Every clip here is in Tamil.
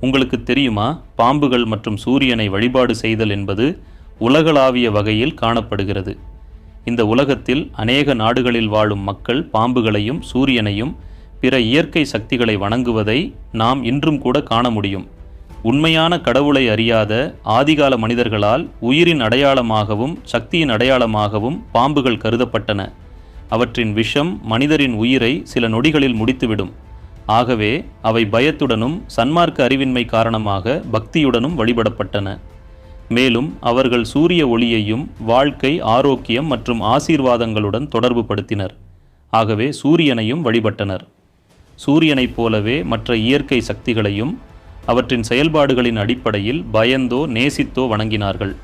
உங்களுக்கு தெரியுமா? பாம்புகள் மற்றும் சூரியனை வழிபாடு செய்தல் என்பது உலகளாவிய வகையில் காணப்படுகிறது. இந்த உலகத்தில் அநேக நாடுகளில் வாழும் மக்கள் பாம்புகளையும் சூரியனையும் பிற இயற்கை சக்திகளை வணங்குவதை நாம் இன்றும் கூட காண முடியும். உண்மையான கடவுளை அறியாத ஆதிகால மனிதர்களால் உயிரின் அடையாளமாகவும் சக்தியின் அடையாளமாகவும் பாம்புகள் கருதப்பட்டன. அவற்றின் விஷம் மனிதரின் உயிரை சில நொடிகளில் முடித்துவிடும். ஆகவே அவை பயத்துடனும் சன்மார்க்க அறிவின்மை காரணமாக பக்தியுடனும் வழிபடப்பட்டன. மேலும் அவர்கள் சூரிய ஒளியையும் வாழ்க்கை ஆரோக்கியம் மற்றும் ஆசீர்வாதங்களுடன் தொடர்பு படுத்தினர். ஆகவே சூரியனையும் வழிபட்டனர். சூரியனைப் போலவே மற்ற இயற்கை சக்திகளையும் அவற்றின் செயல்பாடுகளின் அடிப்படையில் பயந்தோ நேசித்தோ வணங்கினார்கள்.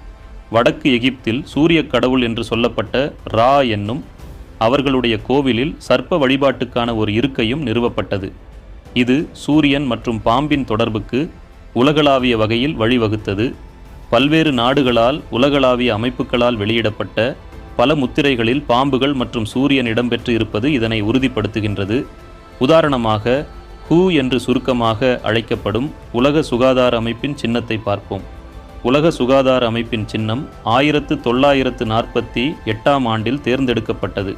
வடக்கு எகிப்தில் சூரிய கடவுள் என்று சொல்லப்பட்ட ரா என்னும் அவர்களுடைய கோவிலில் சர்ப்ப வழிபாட்டுக்கான ஒரு இருக்கையும் நிறுவப்பட்டது. இது சூரியன் மற்றும் பாம்பின் தொடர்புக்கு உலகளாவிய வகையில் வழிவகுத்தது. பல்வேறு நாடுகளால் உலகளாவிய அமைப்புகளால் வெளியிடப்பட்ட பல முத்திரைகளில் பாம்புகள் மற்றும் சூரியன் இடம்பெற்று இருப்பது இதனை உறுதிப்படுத்துகின்றது. உதாரணமாக ஹூ என்று சுருக்கமாக அழைக்கப்படும் உலக சுகாதார அமைப்பின் சின்னத்தை பார்ப்போம். உலக சுகாதார அமைப்பின் சின்னம் ஆயிரத்து தொள்ளாயிரத்து நாற்பத்தி எட்டாம் ஆண்டில் தேர்ந்தெடுக்கப்பட்டது.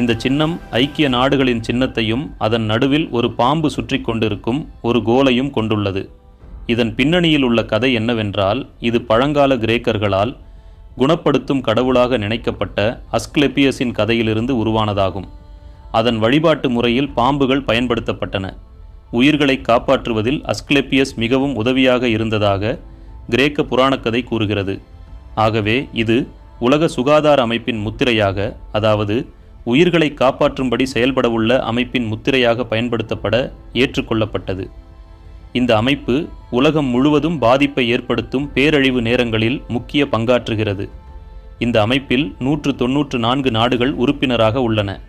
இந்த சின்னம் ஐக்கிய நாடுகளின் சின்னத்தையும் அதன் நடுவில் ஒரு பாம்பு சுற்றி கொண்டிருக்கும் ஒரு கோலையும் கொண்டுள்ளது. இதன் பின்னணியில் உள்ள கதை என்னவென்றால் இது பழங்கால கிரேக்கர்களால் குணப்படுத்தும் கடவுளாக நினைக்கப்பட்ட அஸ்கிளெப்பியஸின் கதையிலிருந்து உருவானதாகும். அதன் வழிபாட்டு முறையில் பாம்புகள் பயன்படுத்தப்பட்டன. உயிர்களை காப்பாற்றுவதில் அஸ்கிளெப்பியஸ் மிகவும் உதவியாக இருந்ததாக கிரேக்க புராணக்கதை கூறுகிறது. ஆகவே இது உலக சுகாதார அமைப்பின் முத்திரையாக அதாவது உயிர்களை காப்பாற்றும்படி செயல்படவுள்ள அமைப்பின் முத்திரையாக பயன்படுத்தப்பட ஏற்றுக்கொள்ளப்பட்டது. இந்த அமைப்பு உலகம் முழுவதும் பாதிப்பை ஏற்படுத்தும் பேரழிவு நேரங்களில் முக்கிய பங்காற்றுகிறது. இந்த அமைப்பில் நூற்று தொன்னூற்று நான்கு நாடுகள் உறுப்பினராக உள்ளன.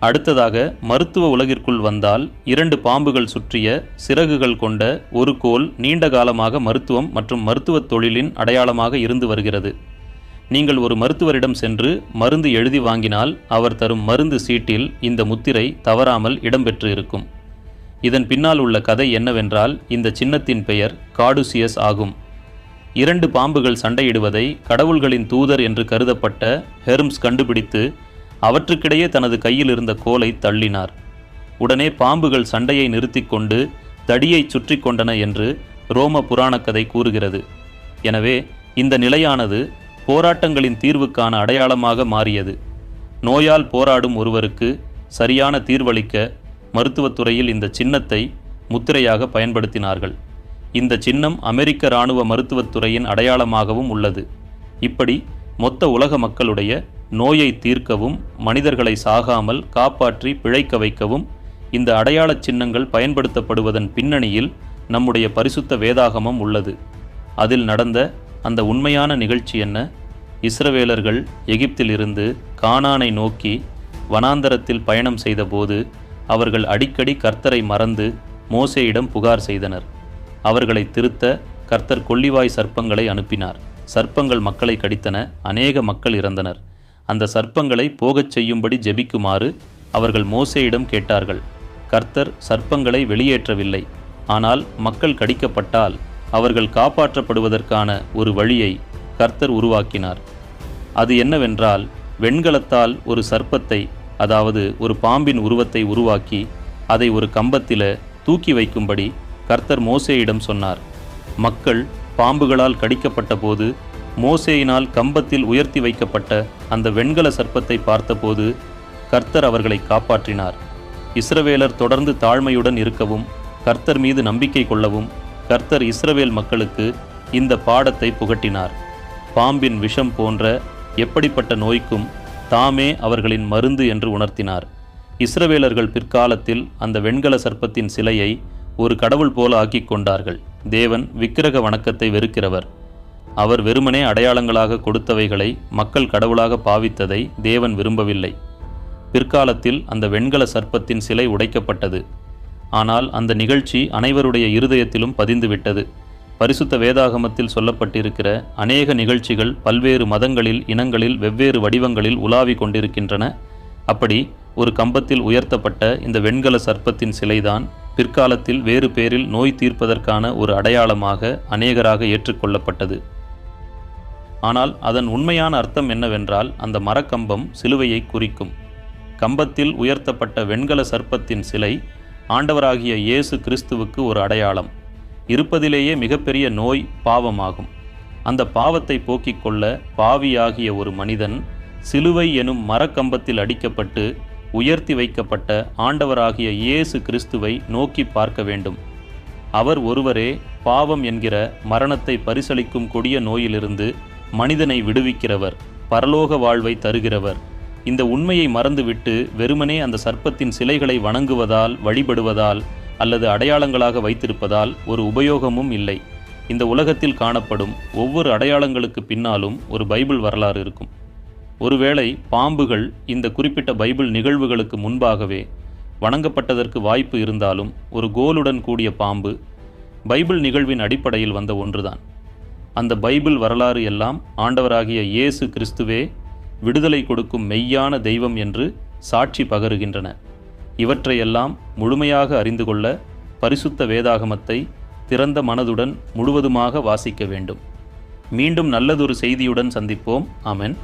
அடுத்ததாக மருத்துவ உலகிற்குள் வந்தால் இரண்டு பாம்புகள் சுற்றிய சிறகுகள் கொண்ட ஒரு கோல் நீண்ட காலமாக மருத்துவம் மற்றும் மருத்துவத் தொழிலின் அடையாளமாக இருந்து வருகிறது. நீங்கள் ஒரு மருத்துவரிடம் சென்று மருந்து எழுதி வாங்கினால் அவர் தரும் மருந்து சீட்டில் இந்த முத்திரை தவறாமல் இடம்பெற்று இருக்கும் இதன் பின்னால் உள்ள கதை என்னவென்றால் இந்த சின்னத்தின் பெயர் காடுசியஸ் ஆகும். இரண்டு பாம்புகள் சண்டையிடுவதை கடவுள்களின் தூதர் என்று கருதப்பட்ட ஹெர்ம்ஸ் கண்டுபிடித்து அவற்றுக்கிடையே தனது கையில் இருந்த கோலை தள்ளினார். உடனே பாம்புகள் சண்டையை நிறுத்தி கொண்டு தடியை சுற்றி கொண்டன என்று ரோம புராணக்கதை கூறுகிறது. எனவே இந்த நிலையானது போராட்டங்களின் தீர்வுக்கான அடையாளமாக மாறியது. நோயால் போராடும் ஒருவருக்கு சரியான தீர்வளிக்க மருத்துவத்துறையில் இந்த சின்னத்தை முத்திரையாக பயன்படுத்தினார்கள். இந்த சின்னம் அமெரிக்க இராணுவ மருத்துவத்துறையின் அடையாளமாகவும் உள்ளது. இப்படி மொத்த உலக மக்களுடைய நோயை தீர்க்கவும் மனிதர்களை சாகாமல் காப்பாற்றி பிழைக்க வைக்கவும் இந்த அடையாளச் சின்னங்கள் பயன்படுத்தப்படுவதன் பின்னணியில் நம்முடைய பரிசுத்த வேதாகமம் உள்ளது. அதில் நடந்த அந்த உண்மையான நிகழ்ச்சி என்ன? இஸ்ரவேலர்கள் எகிப்திலிருந்து கானானை நோக்கி வனாந்தரத்தில் பயணம் செய்தபோது அவர்கள் அடிக்கடி கர்த்தரை மறந்து மோசேயிடம் புகார் செய்தனர். அவர்களை திருத்த கர்த்தர் கொள்ளிவாய் சர்ப்பங்களை அனுப்பினார். சர்ப்பங்கள் மக்களை கடித்தன அநேக மக்கள் இறந்தனர். அந்த சர்ப்பங்களை போகச் செய்யும்படி ஜெபிக்குமாறு அவர்கள் மோசேயிடம் கேட்டார்கள். கர்த்தர் சர்ப்பங்களை வெளியேற்றவில்லை. ஆனால் மக்கள் கடிக்கப்பட்டால் அவர்கள் காப்பாற்றப்படுவதற்கான ஒரு வழியை கர்த்தர் உருவாக்கினார். அது என்னவென்றால் வெண்கலத்தால் ஒரு சர்ப்பத்தை அதாவது ஒரு பாம்பின் உருவத்தை உருவாக்கி அதை ஒரு கம்பத்தில் தூக்கி வைக்கும்படி கர்த்தர் மோசேயிடம் சொன்னார். மக்கள் பாம்புகளால் கடிக்கப்பட்ட போது மோசேயினால் கம்பத்தில் உயர்த்தி வைக்கப்பட்ட அந்த வெண்கல சர்ப்பத்தை பார்த்தபோது கர்த்தர் அவர்களை காப்பாற்றினார். இஸ்ரவேலர் தொடர்ந்து தாழ்மையுடன் இருக்கவும் கர்த்தர் மீது நம்பிக்கை கொள்ளவும் கர்த்தர் இஸ்ரவேல் மக்களுக்கு இந்த பாடத்தை புகட்டினார். பாம்பின் விஷம் போன்ற எப்படிப்பட்ட நோய்க்கும் தாமே அவர்களின் மருந்து என்று உணர்த்தினார். இஸ்ரவேலர்கள் பிற்காலத்தில் அந்த வெண்கல சர்ப்பத்தின் சிலையை ஒரு கடவுள் போல ஆக்கிக் கொண்டார்கள். தேவன் விக்கிரக வணக்கத்தை வெறுக்கிறவர். அவர் வெறுமனே அடையாளங்களாக கொடுத்தவைகளை மக்கள் கடவுளாக பாவித்ததை தேவன் விரும்பவில்லை. பிற்காலத்தில் அந்த வெண்கல சர்ப்பத்தின் சிலை உடைக்கப்பட்டது. ஆனால் அந்த நிகழ்ச்சி அனைவருடைய இருதயத்திலும் பதிந்துவிட்டது. பரிசுத்த வேதாகமத்தில் சொல்லப்பட்டிருக்கிற அநேக நிகழ்ச்சிகள் பல்வேறு மதங்களில் இனங்களில் வெவ்வேறு வடிவங்களில் உலாவிக் கொண்டிருக்கின்றன. அப்படி ஒரு கம்பத்தில் உயர்த்தப்பட்ட இந்த வெண்கல சர்ப்பத்தின் சிலைதான் பிற்காலத்தில் வேறு பேரில் நோய் தீர்ப்பதற்கான ஒரு அடையாளமாக அநேகராக ஏற்றுக்கொள்ளப்பட்டது. ஆனால் அதன் உண்மையான அர்த்தம் என்னவென்றால் அந்த மரக்கம்பம் சிலுவையை குறிக்கும். கம்பத்தில் உயர்த்தப்பட்ட வெண்கல சர்ப்பத்தின் சிலை ஆண்டவராகிய இயேசு கிறிஸ்துவுக்கு ஒரு அடையாளம். இருப்பதிலேயே மிகப்பெரிய நோய் பாவமாகும். அந்த பாவத்தை போக்கிக் கொள்ள பாவியாகிய ஒரு மனிதன் சிலுவை எனும் மரக்கம்பத்தில் அடிக்கப்பட்டு உயர்த்தி வைக்கப்பட்ட ஆண்டவராகிய இயேசு கிறிஸ்துவை நோக்கி பார்க்க வேண்டும். அவர் ஒருவரே பாவம் என்கிற மரணத்தை பரிசளிக்கும் கொடிய நோயிலிருந்து மனிதனை விடுவிக்கிறவர் பரலோக வாழ்வை தருகிறவர். இந்த உண்மையை மறந்துவிட்டு வெறுமனே அந்த சர்ப்பத்தின் சிலைகளை வணங்குவதால் வழிபடுவதால் அல்லது அடையாளங்களாக வைத்திருப்பதால் ஒரு உபயோகமும் இல்லை. இந்த உலகத்தில் காணப்படும் ஒவ்வொரு அடையாளங்களுக்கு பின்னாலும் ஒரு பைபிள் வரலாறு இருக்கும். ஒருவேளை பாம்புகள் இந்த குறிப்பிட்ட பைபிள் நிகழ்வுகளுக்கு முன்பாகவே வணங்கப்பட்டதற்கு வாய்ப்பு இருந்தாலும் ஒரு கோலுடன் கூடிய பாம்பு பைபிள் நிகழ்வின் அடிப்படையில் வந்த ஒன்றுதான். அந்த பைபிள் வரலாறு எல்லாம் ஆண்டவராகிய இயேசு கிறிஸ்துவே விடுதலை கொடுக்கும் மெய்யான தெய்வம் என்று சாட்சி பகருகின்றன. இவற்றையெல்லாம் முழுமையாக அறிந்து கொள்ள பரிசுத்த வேதாகமத்தை திறந்த மனதுடன் முழுவதுமாக வாசிக்க வேண்டும். மீண்டும் நல்லதொரு செய்தியுடன் சந்திப்போம். அமன்